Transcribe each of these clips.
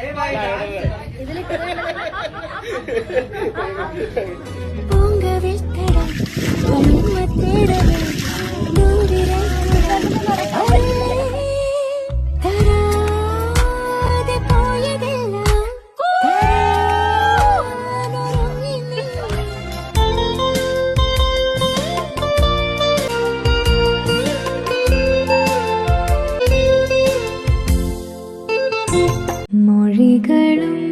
പൂങ്കവിൽ തടം മൊഴികളും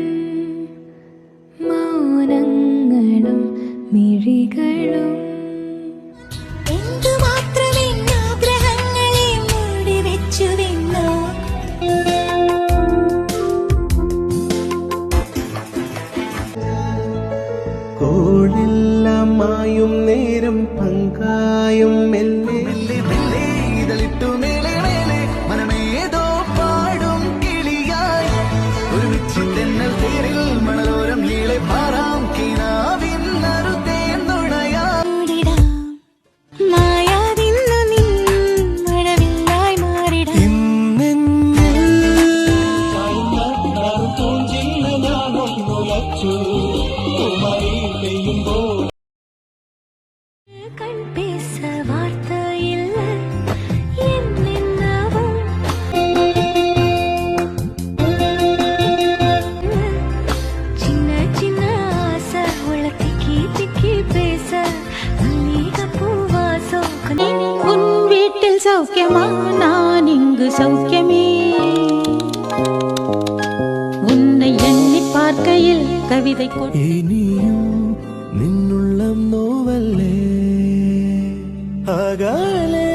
വിതയ്ക്കും. നിന്നുള്ളം നോവല്ലേ? അകാലേ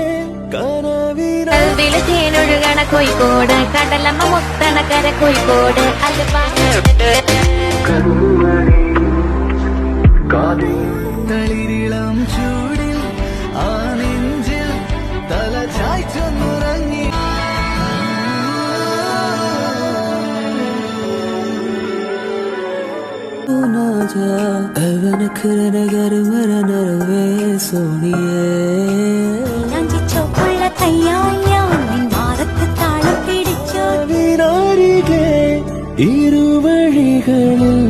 വിളച്ചേലൊഴുകണ കോഴിക്കോട് കടലമ്മ മുത്തണ കര Kozhikode അല്ലുവാ കാതിരിളം Raja Alvan kira nagar mara narve soniye Nanji chokulla thayaya Nin maarathu taalam pidicho Vinarige iruvaligalil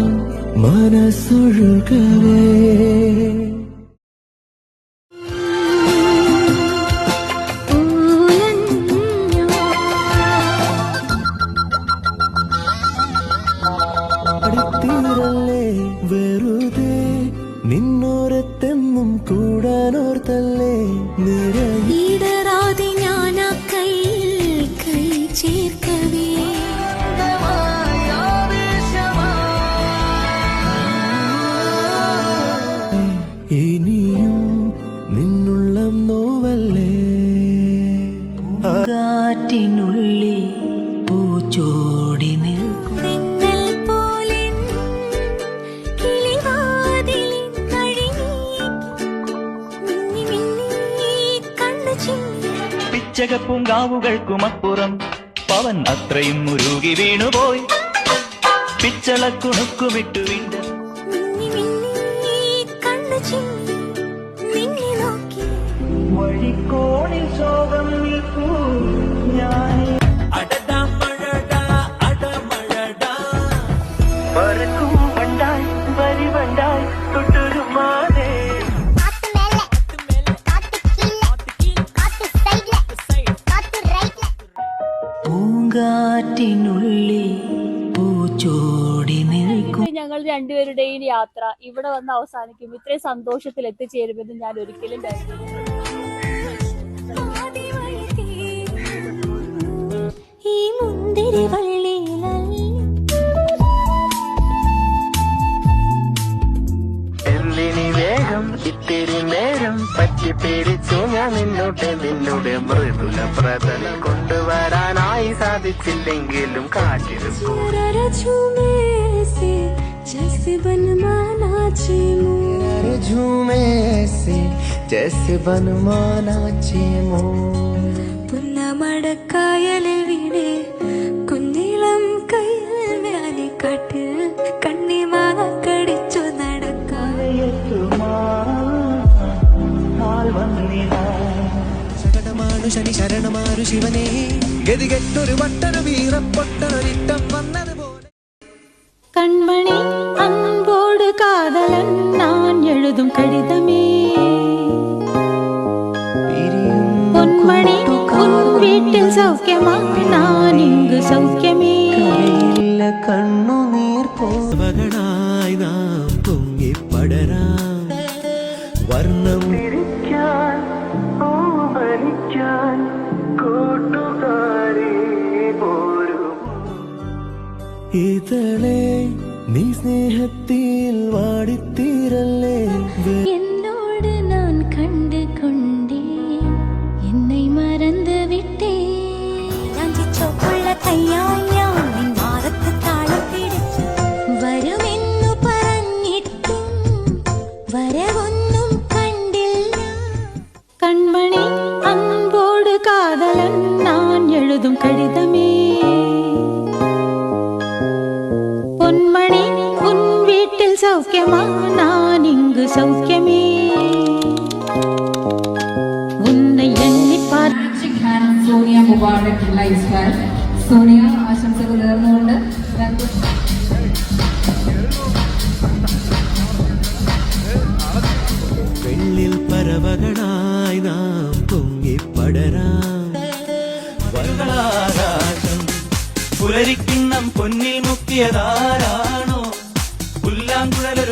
மனசொழுகவே കാറ്റിനുള്ളിൽ പൂച്ചോടി നിൽക്കും. പിച്ചകപ്പൂങ്കാവുകൾക്കുമപ്പുറം പവൻ അത്രയും മുരുകി വീണുപോയി. പിച്ചളക്കുണുക്കുമിട്ടു വീണ്ട. മിന്നി പൂങ്കാറ്റിനുള്ളിൽ പൂച്ചോടി നിൽക്കും. ഞങ്ങൾ രണ്ടുപേരുടെയും യാത്ര ഇവിടെ വന്ന് അവസാനിക്കും. ഇത്രയും സന്തോഷത്തിൽ എത്തിച്ചേരുമെന്ന് ഞാൻ ഒരിക്കലും. ഈ മുന്തിരി വള്ളിയിലല്ലി എന്തിനി വേഗം ഇത്തിരി നേരം പറ്റി പേടിച്ചു ഞാൻ നിന്നോട്ട് നിന്നോട് മൃദുല പ്രതല കൊണ്ടുവരാനായി സാധിച്ചില്ലെങ്കിലും കാറ്റിരുന്നു जरा झूमे से जैसे बनमाना चेमो झूमे से जैसे बनमाना चेमो പുന്നമടക്കായലിൽ വീട് ശകടമാണു ശനി ശരണമാരു ശിവനെ ഗതികെട്ടൊരു വട്ടന വീറപ്പൊട്ടനൊരിട്ടം വന്നത് പോലെ കൺമണി അൻപോട് കാതലൻ ഞാൻ എഴുതും കടിതമേ പൊന്മണി വീട്ടിൽ സൗഖ്യമാ ഞാൻ ഇങ്ങ് സൗഖ്യമേ കണ്ണു ഇതളെ നീ സ്നേഹത്തിൽ വാടിത്തീരല്ലേ? എന്നോട് നാൻ കണ്ടു കൊണ്ടേ എന്നെ മറന്നു വിട്ടേ. ഞാൻ ചൊപ്പുള്ള കയ്യായി വരവൊന്നും കണ്ടില്ല. കൺമണി சௌக்கியமா நான் இங்கு சௌக்கியமே உன்னை எண்ணி பார்த்து and Sonia Mubarak life style Sonia ആശംസകൾ നേർന്നുകൊണ്ട് രണ്ട് വെള്ളിൽ പറവകളായി നാം പൊങ്ങിപ്പടരാം വരകളാകാശം പുലരിക്കിണ്ണം പൊന്നിൽ മുക്കിയതാരാണോ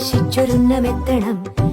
ഉള്ളിൽ